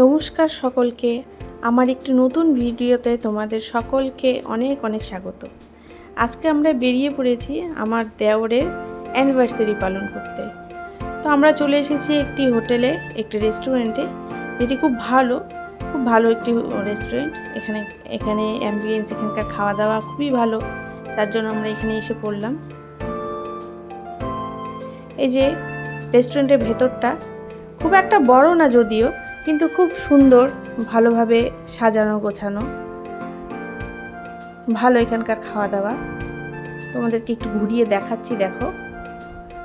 নমস্কার সকলকে। আমার একটি নতুন ভিডিওতে তোমাদের সকলকে অনেক অনেক স্বাগত। আজকে আমরা বেরিয়ে পড়েছি আমার দেওরের অ্যানিভার্সারি পালন করতে। তো আমরা চলে এসেছি একটি হোটেলে, একটি রেস্টুরেন্টে যেটি খুব ভালো খুব ভালো একটি রেস্টুরেন্ট এখানে এখানে অ্যাম্বিয়েন্স এখানকার খাওয়া দাওয়া খুবই ভালো। তার জন্য আমরা এখানে এসে পড়লাম। এই যে রেস্টুরেন্টের ভেতরটা, খুব একটা বড় না যদিও কিন্তু খুব সুন্দর, ভালোভাবে সাজানো, গোছানো। ভালো এখানকার খাওয়া দাওয়া তোমাদেরকে একটু ঘুরিয়ে দেখাচ্ছি, দেখো।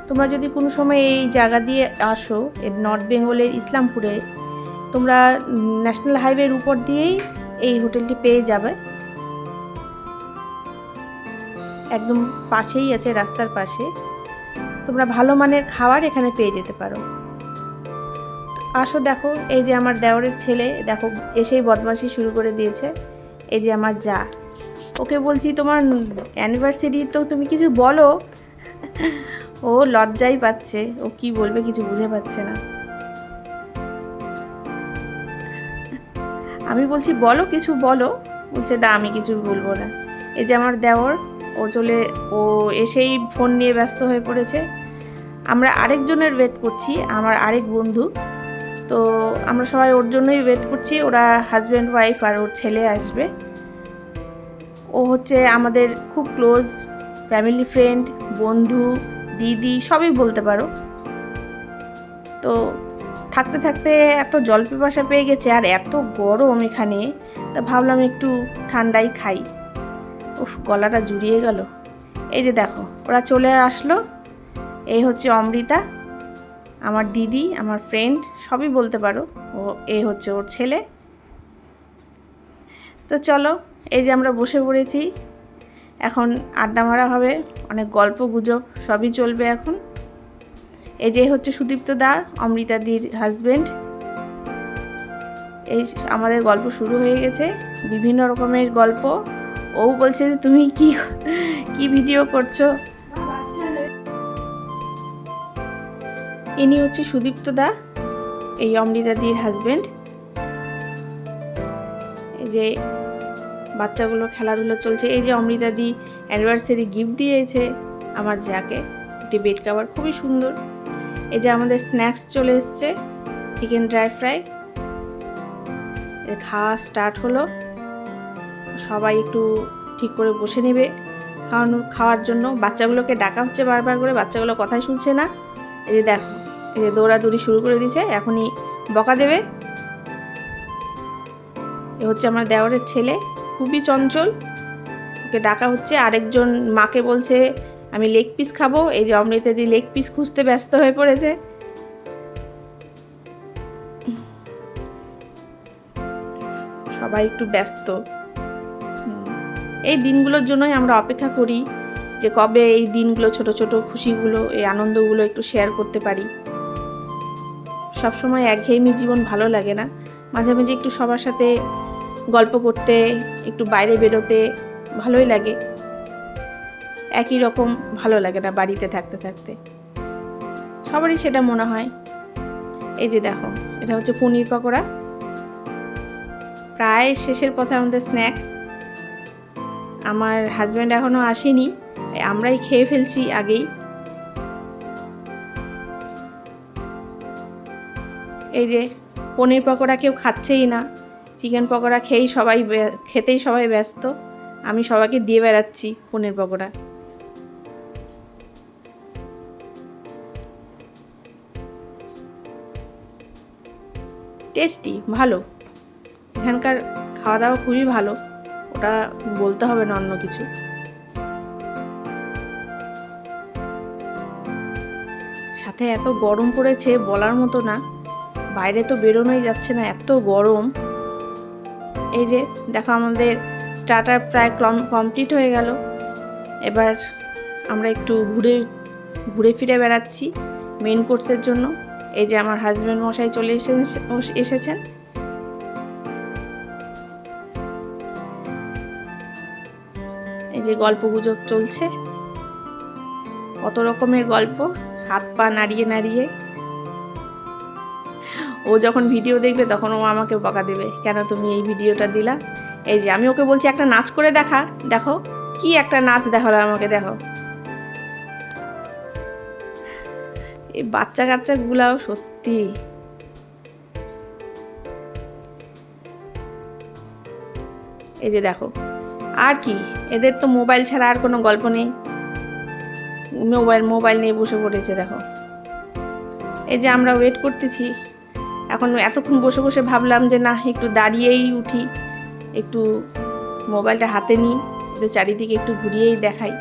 তোমরা যদি কোনো সময় এই জায়গা দিয়ে আসো, এর নর্থ বেঙ্গলের ইসলামপুরে, তোমরা ন্যাশনাল হাইওয়ের উপর দিয়েই এই হোটেলটি পেয়ে যাবে। একদম পাশেই আছে, রাস্তার পাশে। তোমরা ভালো মানের খাবার এখানে পেয়ে যেতে পারো। আসো দেখো, এই যে আমার দেওরের ছেলে, দেখো, এসেই বদমাশি শুরু করে দিয়েছে। এই যে আমার যা। ওকে বলছি, তোমার অ্যানিভার্সারি তো তুমি কিছু বলো? ও লজ্জাই পাচ্ছে। ও কি বলবে কিছু বুঝে পাচ্ছে না। আমি বলছি, বলো কিছু, বলো। বলছে, না, আমি কিছু বলব না। এই যে আমার দেওর, ও চলে, ও এসেই ফোন নিয়ে ব্যস্ত হয়ে পড়েছে। আমরা আরেকজনের ওয়েট করছি, আমার আরেক বন্ধু। তো আমরা সবাই ওর জন্যই ওয়েট করছি। ওরা হাজব্যান্ড ওয়াইফ আর ওর ছেলে আসবে। ও হচ্ছে আমাদের খুব ক্লোজ ফ্যামিলি ফ্রেন্ড বন্ধু, দিদি, সবই বলতে পারো। তো থাকতে থাকতে এত জল পিপাসা পেয়ে গেছে আর এত গরম এখানে, তা ভাবলাম একটু ঠান্ডাই খাই। উফ, গলাটা জুড়িয়ে গেল। এই যে দেখো, ওরা চলে আসলো। এই হচ্ছে অমৃতা। আমার দিদি, আমার ফ্রেন্ড সবই বলতে পারো। ও, এ হচ্ছে ওর ছেলে। তো চলো, এই যে আমরা বসে পড়েছি। এখন আড্ডা মারা হবে, অনেক গল্প গুজব, সবই চলবে এখন। এই যে হচ্ছে সুদীপ্ত দা অমৃতাদির হাজবেন্ড এই আমাদের গল্প শুরু হয়ে গেছে, বিভিন্ন রকমের গল্প। ও বলছে যে, তুমি কি কি ভিডিও করছ? ইনি হচ্ছে সুদীপ্ত দা, এই অমৃতাদির হাজবেন্ড এই যে বাচ্চাগুলো খেলাধুলো চলছে, এই যে অমৃতাদি অ্যানিভার্সারি গিফট দিয়েছে আমার যাকে, একটি বেড কাভার খুবই সুন্দর। এই যে আমাদের স্ন্যাক্স চলে এসছে চিকেন ড্রাই ফ্রাই খাওয়া স্টার্ট হলো। সবাই একটু ঠিক করে বসে নেবে। খাওয়ানো, খাওয়ার জন্য বাচ্চাগুলোকে ডাকা হচ্ছে বারবার করে, বাচ্চাগুলো কথাই শুনছে না। এই যে দেখো এই যে দৌড়াদৌড়ি শুরু করে দিয়েছে, এখনই বকা দেবে। এ হচ্ছে আমার দেওয়ারের ছেলে, খুবই চঞ্চল। ওকে ডাকা হচ্ছে, আরেকজন মাকে বলছে, আমি লেগ পিস খাব। এই যে অমৃতাদি লেগ পিস খুঁজতে ব্যস্ত হয়ে পড়েছে। সবাই একটু ব্যস্ত। এই দিনগুলোর জন্যই আমরা অপেক্ষা করি যে কবে এই দিনগুলো, ছোট ছোট খুশিগুলো, এই আনন্দগুলো একটু শেয়ার করতে পারি। সবসময় একঘেয়েমি জীবন ভালো লাগে না। মাঝে মাঝে একটু সবার সাথে গল্প করতে, একটু বাইরে বেরোতে ভালোই লাগে। একই রকম ভালো লাগে না বাড়িতে থাকতে থাকতে। সবারই সেটা মনে হয়। এই যে দেখো, এটা হচ্ছে পনির পকোড়া। প্রায় শেষের পথে আমাদের স্ন্যাক্স আমার হাজব্যান্ড এখনও আসেনি আমরাই খেয়ে ফেলছি আগেই। এই যে পনির পকোড়া কেউ খাচ্ছেই না চিকেন পকোড়া খেয়েই সবাই খেতেই সবাই ব্যস্ত। আমি সবাইকে দিয়ে বেড়াচ্ছি পনির পকোড়া। টেস্টি, ভালো। এখানকার খাওয়া দাওয়া খুবই ভালো। ওটা বলতে হবে না অন্য কিছু। সাথে এত গরম পড়েছে বলার মতো না। বাইরে তো বেরোনোই যাচ্ছে না, এত গরম। এই যে, দেখো আমাদের স্টার্টার প্রায় কমপ্লিট হয়ে গেল। এবার আমরা একটু ঘুরে ঘুরে ফিরে বেড়াচ্ছি মেন কোর্সের জন্য। এই যে আমার হাজব্যান্ড মশাই চলে এসে এসেছেন। এই যে গল্প গুজব চলছে। কত রকমের গল্প, হাত পা নাড়িয়ে নাড়িয়ে। ও যখন ভিডিও দেখবে, তখন ও আমাকে বকা দেবে, কেন তুমি এই ভিডিওটা দিলা? এই যে, আমি ওকে বলছি, একটা নাচ করে দেখা, দেখো, কি একটা নাচ দেখাল আমাকে, দেখো। এই বাচ্চা কাচ্চাগুলাও সত্যি। এই যে দেখো, আর কি, এদের তো মোবাইল ছাড়া আর কোনো গল্প নেই। মোবাইল মোবাইল নিয়ে বসে পড়েছে, দেখো। এই যে আমরা ওয়েট করতেছি। এখন এতক্ষণ বসে বসে ভাবলাম যে না, একটু দাঁড়িয়েই উঠি, একটু মোবাইলটা হাতে নিই, একটু চারিদিকে একটু ঘুরিয়েই দেখাই।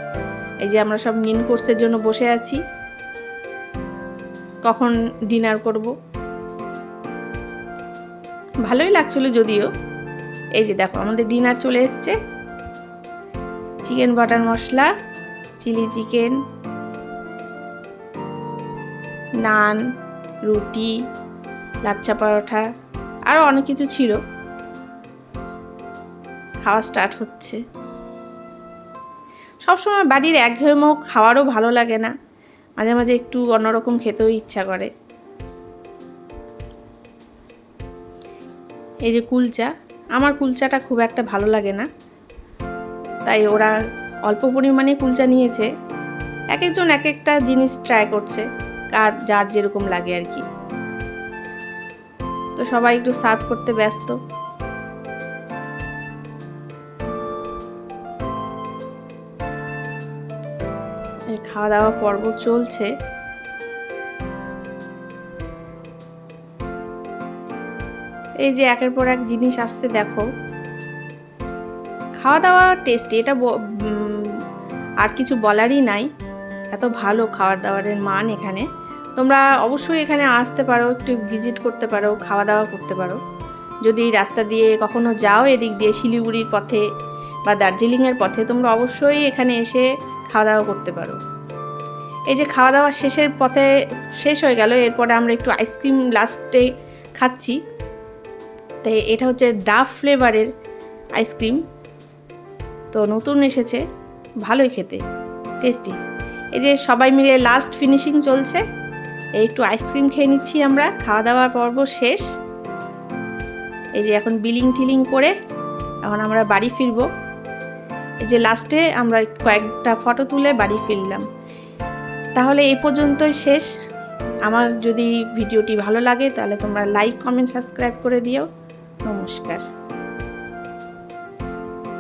এই যে আমরা সব মেন কোর্সের জন্য বসে আছি। কখন ডিনার করব? ভালোই লাগছিল যদিও। এই যে দেখো, আমাদের ডিনার চলে এসছে। Chicken butter masala chili chicken naan রুটি লাচ্চা পরোঠা আরও অনেক কিছু ছিল। খাওয়া স্টার্ট হচ্ছে। সবসময় বাড়ির একঘেয়েমো খাওয়ারও ভালো লাগে না। মাঝে মাঝে একটু অন্যরকম খেতেও ইচ্ছা করে। এই যে কুলচা, আমার কুলচাটা খুব একটা ভালো লাগে না। তাই ওরা অল্প পরিমাণে কুলচা নিয়েছে। এক একজন এক একটা জিনিস ট্রাই করছে, কার, যার যেরকম লাগে আর কি। তো সবাই একটু সার্ভ করতে ব্যস্ত। খাওয়া দাওয়া পর্ব চলছে। এই যে একের পর এক জিনিস আসছে, দেখো। খাওয়া দাওয়া টেস্টি এটা আর কিছু বলারই নাই। এত ভালো খাওয়ার দাওয়ারের মান এখানে। তোমরা অবশ্যই এখানে আসতে পারো, একটু ভিজিট করতে পারো খাওয়া দাওয়া করতে পারো। যদি রাস্তা দিয়ে কখনো যাও এদিক দিয়ে শিলিগুড়ির পথে বা দার্জিলিংয়ের পথে, তোমরা অবশ্যই এখানে এসে খাওয়া দাওয়া করতে পারো। এই যে খাওয়া দাওয়া শেষের পথে শেষ হয়ে গেল, এরপরে আমরা একটু আইসক্রিম লাস্টে খাচ্ছি। তাই এটা হচ্ছে ডাব ফ্লেভারের আইসক্রিম তো নতুন এসেছে, ভালোই খেতে টেস্টি এই যে সবাই মিলে লাস্ট ফিনিশিং চলছে। এই একটু আইসক্রিম খেয়ে নিচ্ছি আমরা। খাওয়া দাওয়ার পর্ব শেষ। এই যে এখন বিলিং টিলিং করে এখন আমরা বাড়ি ফিরবো। এই যে লাস্টে আমরা কয়েকটা ফটো তুলে বাড়ি ফিরলাম। তাহলে এই পর্যন্তই শেষ। আমার যদি ভিডিওটি ভালো লাগে তাহলে তোমরা লাইক কমেন্ট সাবস্ক্রাইব করে দিও। নমস্কার।